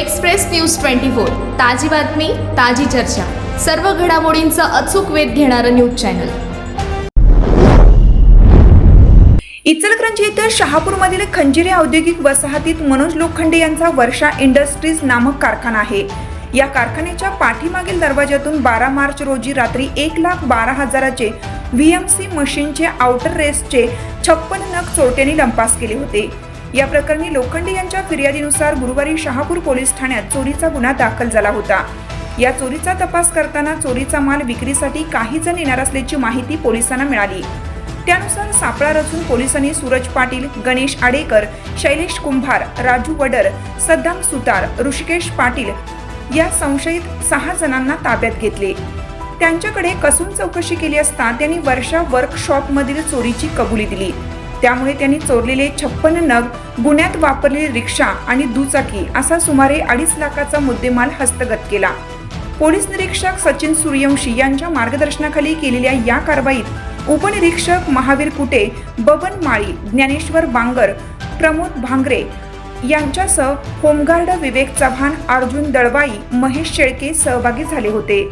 Express news twenty four. ताजी बातमी ताजी चर्चा. सर्व घडामोडींचा अचूक वेध घेणारं न्यूज चॅनल. इचलकरंजी येथील शहापूरमधील खंजिरे औद्योगिक वसाहतीत मनोज लोखंडे यांचा वर्षा इंडस्ट्रीज नामक कारखाना आहे. या कारखान्याच्या पाठीमागील दरवाज्यातून बारा मार्च रोजी रात्री एक लाख बारा हजाराचे व्ही एम सी मशीनचे आउटर रेसचे छप्पन नग चोरट्यांनी लंपास केले होते. या प्रकरणी लोखंडे यांच्या फिर्यादीनुसार गुरुवारी शहापूर पोलीस ठाण्यात चोरीचा गुन्हा दाखल झाला होता. या चोरीचा तपास करताना चोरीचा माल विक्रीसाठी काही जण येणार असल्याची माहिती पोलिसांना मिळाली. त्यानुसार सापळा रचून पोलिसांनी सूरज पाटील गणेश आडेकर शैलेश कुंभार राजू वडर सद्दाम सुतार ऋषिकेश पाटील या संशयित सहा जणांना ताब्यात घेतले. त्यांच्याकडे कसून चौकशी केली असता त्यांनी वर्षा वर्कशॉपमधील चोरीची कबुली दिली. त्यामुळे त्यांनी चोरलेले छप्पन नग गुन्ह्यात वापरलेली रिक्षा आणि दुचाकी असा सुमारे अडीच लाखाचा मुद्देमाल हस्तगत केला. पोलीस निरीक्षक सचिन सूर्यवंशी यांच्या मार्गदर्शनाखाली केलेल्या या कारवाईत उपनिरीक्षक महावीर कुटे बबन माळी ज्ञानेश्वर बांगर प्रमोद भांगरे यांच्यासह होमगार्ड विवेक चव्हाण अर्जुन दळवाई महेश शेळके सहभागी झाले होते.